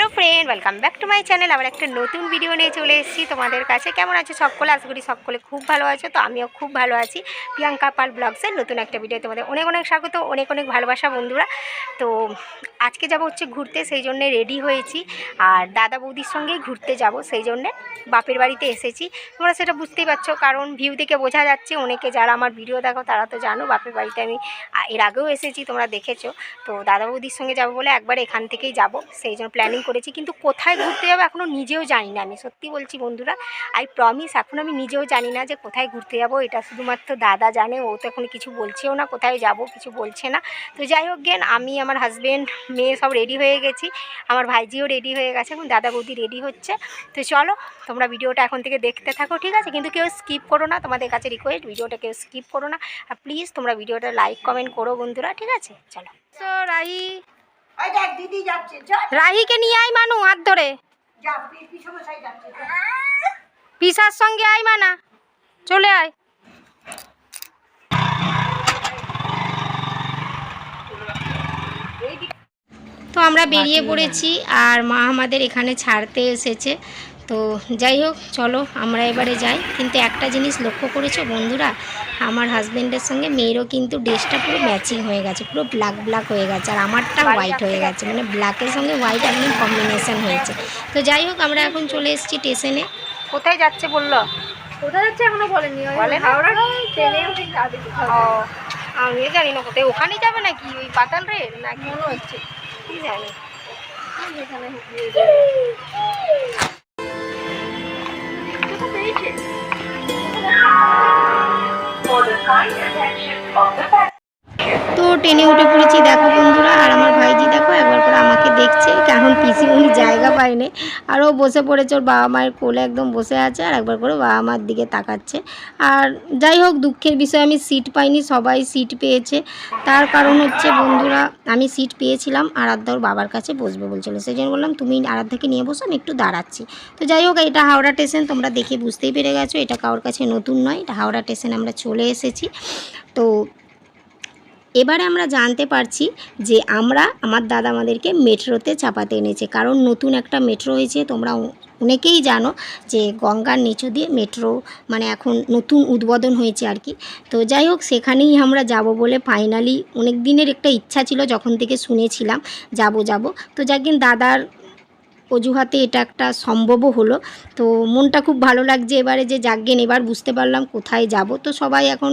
Hello friend, welcome back to my channel. আবার একটা নতুন ভিডিও নিয়ে চলে এসেছি তোমাদের কাছে। কেমন আছে সকলে? আশা করি সকলে খুব ভালো আছো। তো আমিও খুব ভালো আছি। প্রিয়াঙ্কা পাল ব্লগসের নতুন একটা ভিডিও তোমাদের অনেক অনেক স্বাগত, অনেক অনেক ভালোবাসা বন্ধুরা। তো আজকে যাব হচ্ছে ঘুরতে, সেই জন্যে রেডি হয়েছি। আর দাদা বৌদির সঙ্গেই ঘুরতে যাব, সেই জন্যে বাপের বাড়িতে এসেছি। তোমরা সেটা বুঝতেই পারছ, কারণ ভিউ থেকে বোঝা যাচ্ছে অনেকে যারা আমার ভিডিও দেখো, তারা তো জানো বাপের বাড়িতে আমি এর আগেও এসেছি, তোমরা দেখেছ। তো দাদা বৌদির সঙ্গে যাব বলে একবার এখান থেকেই যাব। সেই জন্য প্ল্যানিং করেছি, কিন্তু কোথায় ঘুরতে যাব এখনও নিজেও জানি না আমি। সত্যি বলছি বন্ধুরা আই প্রমিস এখন আমি নিজেও জানি না যে কোথায় ঘুরতে যাব। এটা শুধুমাত্র দাদা জানে, ও তো এখন কিছু বলছেও না কোথায় যাব, কিছু বলছে না। তো যাই হোক গেন আমি, আমার হাজব্যান্ড মেয়ে সব রেডি হয়ে গেছি। আমার ভাইজিও রেডি হয়ে গেছে এখন দাদা বৌদি রেডি হচ্ছে। তো চলো, তোমরা ভিডিওটা এখন থেকে দেখতে থাকো, ঠিক আছে? কিন্তু কেউ স্কিপ করো না, তোমাদের কাছে রিকোয়েস্ট ভিডিওটা কেউ স্কিপ করো না। আর প্লিজ তোমরা ভিডিওটা লাইক কমেন্ট করো বন্ধুরা, ঠিক আছে? চলো। তো রাহি দিদি যাচ্ছে রাহিকে নিয়ে আয় মানু হাত ধরে। পিসার সঙ্গে আয় মানা চলে আয়। তো আমরা বেরিয়ে পড়েছি আর মা আমাদের এখানে ছাড়তে এসেছে। তো যাই হোক চলো আমরা এবারে যাই। কিন্তু একটা জিনিস লক্ষ্য করেছ বন্ধুরা? আমার হাজব্যান্ডের সঙ্গে মেয়েরও কিন্তু ড্রেসটা পুরো ম্যাচিং হয়ে গেছে পুরো ব্ল্যাক ব্ল্যাক হয়ে গেছে আর আমারটা হোয়াইট হয়ে গেছে মানে ব্ল্যাকের সঙ্গে হোয়াইট একদম কম্বিনেশন হয়েছে। তো যাই হোক আমরা এখন চলে এসেছি স্টেশনে কোথায় যাচ্ছে বলল? কোথায় যাচ্ছে এখনও বলেনি? আমি জানি না কোথায়। ওখানে যাবে নাকি? ওই পাতাল রেল নাকি? মনে হচ্ছে। কি জানি। kind attention of the passenger. তো ট্রেনে উঠে পড়েছি। দেখো বন্ধুরা, আর আমার ভাইজি দেখো, একবার করে আমাকে দেখছে। কারণ পিসি, উনি জায়গা পায়নি। আর ও বসে পড়েছে, ওর বাবা মায়ের কোলে একদম বসে আছে, আর একবার করে বাবা মার দিকে তাকাচ্ছে। আর যাই হোক, দুঃখের বিষয়, আমি সিট পাইনি, সবাই সিট পেয়েছে। তার কারণ হচ্ছে বন্ধুরা, আমি সিট পেয়েছিলাম, আরাধ্যা ওর বাবার কাছে বসবে বলছিল। সেই জন্য বললাম, তুমি আরাধ্যাকে নিয়ে বসো, আমি একটু দাঁড়াচ্ছি। তো যাই হোক, এটা হাওড়া স্টেশন, তোমরা দেখে বুঝতেই পেরে গেছো, এটা কারোর কাছে নতুন নয়, এটা হাওড়া স্টেশন আমরা চলে এসেছি। তো এবারে আমরা জানতে পারছি যে আমরা, আমার দাদা আমাদেরকে মেট্রোতে চাপাতে এনেছে। কারণ নতুন একটা মেট্রো হয়েছে, তোমরা অনেকেই জানো যে গঙ্গার নিচু দিয়ে মেট্রো মানে এখন নতুন উদ্বোধন হয়েছে আর কি। তো যাই হোক, সেখানেই আমরা যাব বলে ফাইনালি অনেক দিনের একটা ইচ্ছা ছিল, যখন থেকে শুনেছিলাম, যাব যাব। তো যাকেন দাদার অজুহাতে এটা একটা সম্ভবও হলো। তো মনটা খুব ভালো লাগছে এবারে যে যাজ্ঞেন এবার বুঝতে পারলাম কোথায় যাব। তো সবাই এখন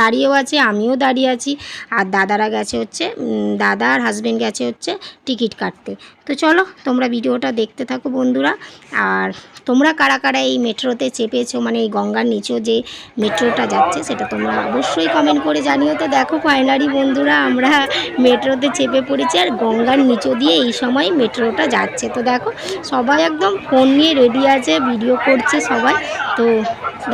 দাঁড়িয়েও আছে, আমিও দাঁড়িয়ে আছি। আর দাদারা গেছে হচ্ছে দাদা আর হাজব্যান্ড গেছে হচ্ছে টিকিট কাটতে। তো চলো, তোমরা ভিডিওটা দেখতে থাকো বন্ধুরা। আর তোমরা কারা কারা এই মেট্রোতে চেপেছো মানে এই গঙ্গার নিচেও যে মেট্রোটা যাচ্ছে, সেটা তোমরা অবশ্যই কমেন্ট করে জানিও। তো দেখো ফাইনালি বন্ধুরা, আমরা মেট্রোতে চেপে পড়েছি আর গঙ্গার নিচু দিয়ে এই সময় মেট্রোটা যাচ্ছে। তো দেখো, সবাই একদম ফোন নিয়ে রেডি আছে ভিডিও করছে সবাই। তো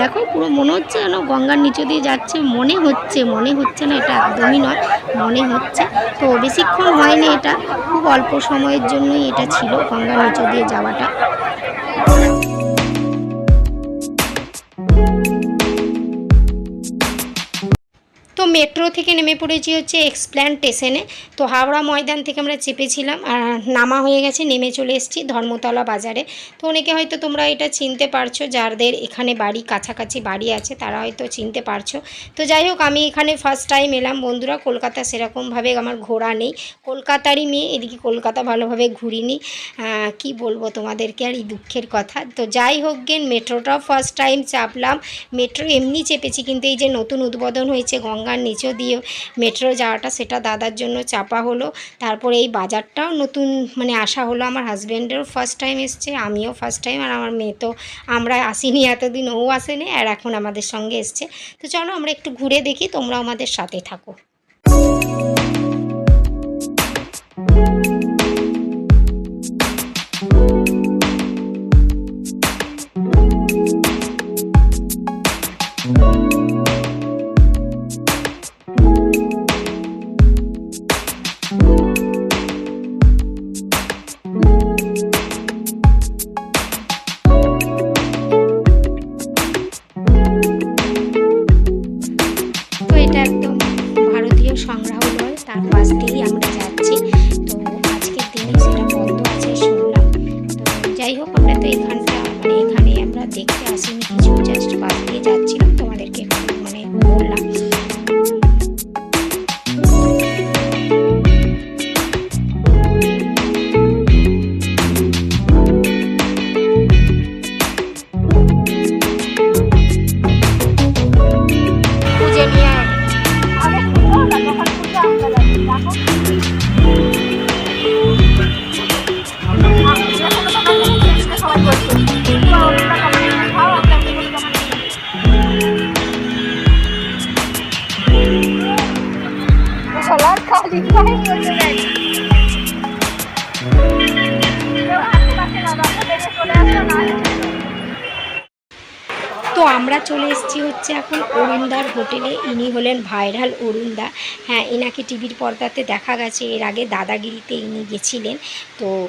দেখো, পুরো মনে হচ্ছে যেন গঙ্গার নিচে দিয়ে যাচ্ছে। মনে হচ্ছে মনে হচ্ছে না, এটা একদমই নয়, মনে হচ্ছে। তো বেশিক্ষণ হয়নি এটা, খুব অল্প সময়ের জন্যই এটা ছিল গঙ্গার নিচে দিয়ে যাওয়াটা। মেট্রো থেকে নেমে পড়েছি হচ্ছে এক্সপ্ল্যান স্টেশনে তো হাওড়া ময়দান থেকে আমরা চেপেছিলাম আর নামা হয়ে গেছে, নেমে চলে এসেছি ধর্মতলা বাজারে। তো অনেকে হয়তো তোমরা এটা চিনতে পারছ, যাদের এখানে বাড়ি, কাছাকাছি বাড়ি আছে তারা হয়তো চিনতে পারছ। তো যাই হোক, আমি এখানে ফার্স্ট টাইম এলাম বন্ধুরা, কলকাতা সেরকমভাবে আমার ঘোরা নেই। কলকাতারই মেয়ে, এদিকে কলকাতা ভালোভাবে ঘুরিনি। কি বলব তোমাদেরকে আর এই দুঃখের কথা। তো যাই হোক গেন মেট্রোটাও ফার্স্ট টাইম চাপলাম। মেট্রো এমনি চেপেছি, কিন্তু এই যে নতুন উদ্বোধন হয়েছে গঙ্গার নিচেও দিয়ে মেট্রো যাওয়াটা সেটা দাদার জন্য চাপা হলো। তারপরে এই বাজারটাও নতুন মানে আসা হলো। আমার হাজব্যান্ডেরও ফার্স্ট টাইম এসছে, আমিও ফার্স্ট টাইম আর আমার মেয়ে তো আমরা আসিনি এতদিন, ও আসেনি, আর এখন আমাদের সঙ্গে এসছে। তো চলো আমরা একটু ঘুরে দেখি তোমরা আমাদের সাথে থাকো। একদম ভারত pasti তো আমরা চলে এসেছি হচ্ছে এখন অরুণদার হোটেলে। ইনি হলেন ভাইরাল অরুণদা। হ্যাঁ এনাকে টিভির পর্দাতে দেখা গেছে। এর আগে দাদাগিরিতে ইনি গেছিলেন। তো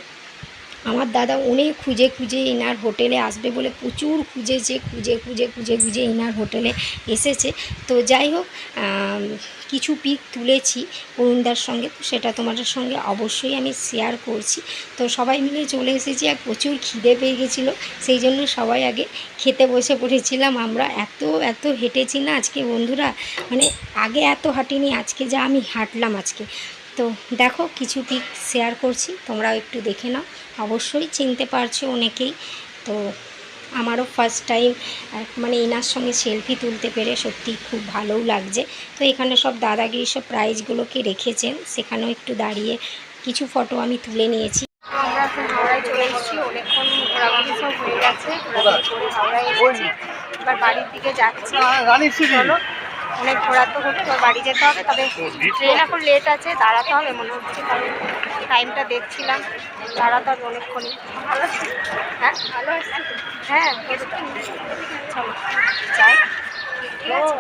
আমার দাদা অনেক খুঁজে খুঁজে এনার হোটেলে আসবে বলে, প্রচুর খুঁজেছে, খুঁজে খুঁজে খুঁজে খুঁজে এনার হোটেলে এসেছে। তো যাই হোক কিছু পিক তুলেছি অরুণদার সঙ্গে, তো সেটা তোমাদের সঙ্গে অবশ্যই আমি শেয়ার করছি। তো সবাই মিলে চলে এসেছি, আর প্রচুর খিদে পেয়ে গেছিল, সেই জন্য সবাই আগে খেতে বসে পড়েছিলাম। আমরা এত এত হেঁটেছি না আজকে, বন্ধুরা মানে আগে এত হাঁটিনি, আজকে যা আমি হাঁটলাম আজকে। তো দেখো, কিছু পিক শেয়ার করছি, তোমরাও একটু দেখে নাও। অবশ্যই চিনতে পারছ অনেকেই। তো আমারও ফার্স্ট টাইম মানে এনার সঙ্গে সেলফি তুলতে পেরে সত্যি খুব ভালোও লাগছে। তো এখানে সব দাদাগিরি সব প্রাইজগুলোকে রেখেছেন সেখানেও একটু দাঁড়িয়ে কিছু ফটো আমি তুলে নিয়েছি। আমরা এখন হাওড়ায় চলে এসেছি অনেকক্ষণ ঘোরাঘুরি সব হয়ে গেছে ঘোরাঘুরি হাওড়ায় এসেছি। এবার বাড়ির দিকে যাচ্ছি। চলো অনেক ঘোরা তো হচ্ছে বাড়ি যেতে হবে তবে ট্রেন এখন লেট আছে দাঁড়াতে হবে মনে হচ্ছে কারণ টাইমটা দেখছিলাম দাঁড়াতে হবে অনেকক্ষণই। ভালো হ্যাঁ? ভালো হ্যাঁ চলো যাই। ঠিক আছে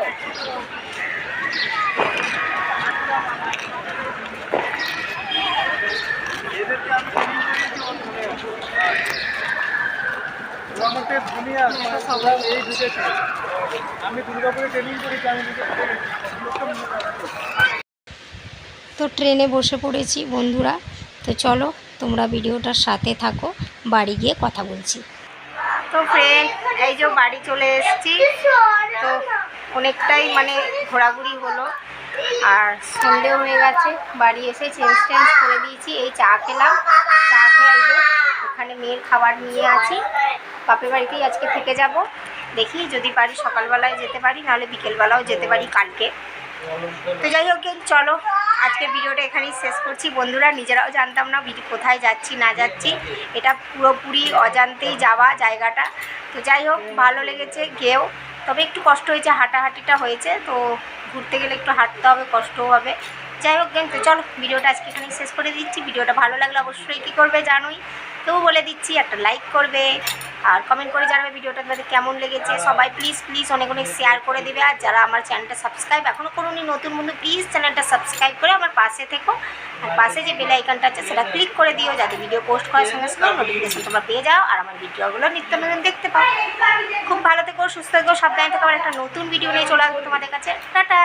আমাদের দুনিয়া সবাই এই ঢুকেছে আমি দুর্গাপুরে ট্রেনিং করেছি আমি তো ট্রেনে বসে পড়েছি বন্ধুরা তো চলো তোমরা ভিডিওটার সাথে থাকো বাড়ি গিয়ে কথা বলছি। তো ফ্রেন্ড এই যে বাড়ি চলে এসেছি তো অনেকটাই মানে ঘোরাঘুরি হলো আর সন্ধেও হয়ে গেছে বাড়ি এসে চেঞ্জ টেঞ্জ করে দিয়েছি এই চা খেলাম চা খেয়ে ওখানে মেয়ের খাবার নিয়ে আছি। বাপের বাড়িতেই আজকে থেকে যাব। দেখি যদি পারি সকালবেলায় যেতে পারি, নাহলে বিকেলবেলাও যেতে পারি কালকে। তো যাই হোক চলো আজকে ভিডিওটা এখানেই শেষ করছি। বন্ধুরা, নিজেরাও জানতাম না ভিডিও কোথায় যাচ্ছি, না যাচ্ছি। এটা পুরোপুরি অজান্তেই যাওয়া জায়গাটা। তো যাই হোক, ভালো লেগেছে, গেও। তবে একটু কষ্ট হয়েছে, হাঁটাহাঁটিটা হয়েছে, তো ঘুরতে গেলে একটু হাঁটতে হবে, কষ্টও হবে। যাই হোক গেম চলো, ভিডিওটা আজকে এখানে শেষ করে দিচ্ছি। ভিডিওটা ভালো লাগলে অবশ্যই কী করবে জানোই। তবু বলে দিচ্ছি, একটা লাইক করবে, আর কমেন্ট করে জানাবে ভিডিওটা তোমাদের কেমন লেগেছে। সবাই প্লিজ প্লিজ অনেক অনেক শেয়ার করে দেবে। আর যারা আমার চ্যানেলটা সাবস্ক্রাইব এখনও করুনি, নতুন বন্ধু প্লিজ চ্যানেলটা সাবস্ক্রাইব করে আমার পাশে থেকো। আর পাশে যে বেল আইকনটা আছে, সেটা ক্লিক করে দিও, যাতে ভিডিও পোস্ট করার সঙ্গে সঙ্গে নোটিফিকেশন তোমরা পেয়ে যাও, আর আমার ভিডিওগুলো নিত্য নতুন দেখতে পাও। খুব ভালো থেকো, সুস্থ থেকো, সাবধানে থেকে। আমার একটা নতুন ভিডিও নিয়ে চলে আসব তোমাদের কাছে। টাটা!